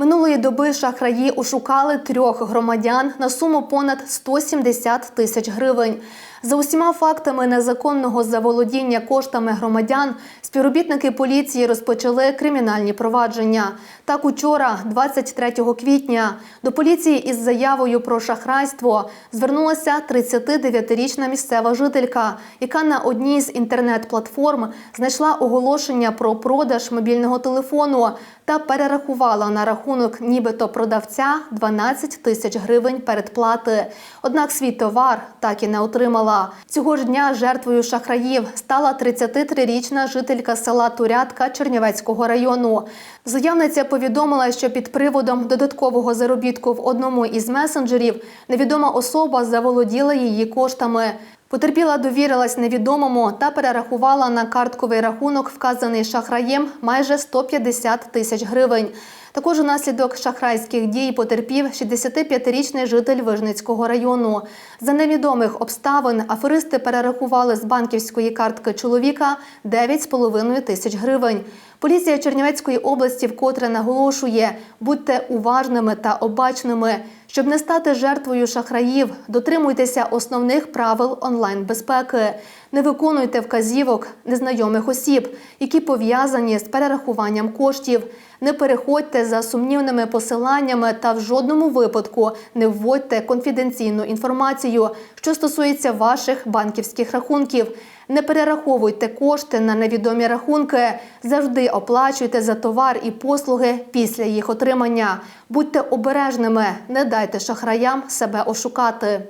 Минулої доби шахраї ошукали трьох громадян на суму понад 170 тисяч гривень. За усіма фактами незаконного заволодіння коштами громадян співробітники поліції розпочали кримінальні провадження. Так, учора, 23 квітня, до поліції із заявою про шахрайство звернулася 39-річна місцева жителька, яка на одній з інтернет-платформ знайшла оголошення про продаж мобільного телефону та перерахувала на рахунок нібито продавця 12 тисяч гривень передплати. Однак свій товар так і не отримала. Цього ж дня жертвою шахраїв стала 33-річна жителька села Турятка Чернівецького району. Заявниця повідомила, що під приводом додаткового заробітку в одному із месенджерів невідома особа заволоділа її коштами. Потерпіла довірилась невідомому та перерахувала на картковий рахунок, вказаний шахраєм, майже 150 тисяч гривень. Також унаслідок шахрайських дій потерпів 65-річний житель Вижницького району. За невідомих обставин аферисти перерахували з банківської картки чоловіка 9,5 тисяч гривень. Поліція Чернівецької області вкотре наголошує: будьте уважними та обачними. Щоб не стати жертвою шахраїв, дотримуйтеся основних правил онлайн-безпеки. Не виконуйте вказівок незнайомих осіб, які пов'язані з перерахуванням коштів. Не переходьте за сумнівними посиланнями та в жодному випадку не вводьте конфіденційну інформацію, що стосується ваших банківських рахунків. Не перераховуйте кошти на невідомі рахунки. Завжди оплачуйте за товар і послуги після їх отримання. Будьте обережними, не дайте шахраям себе ошукати.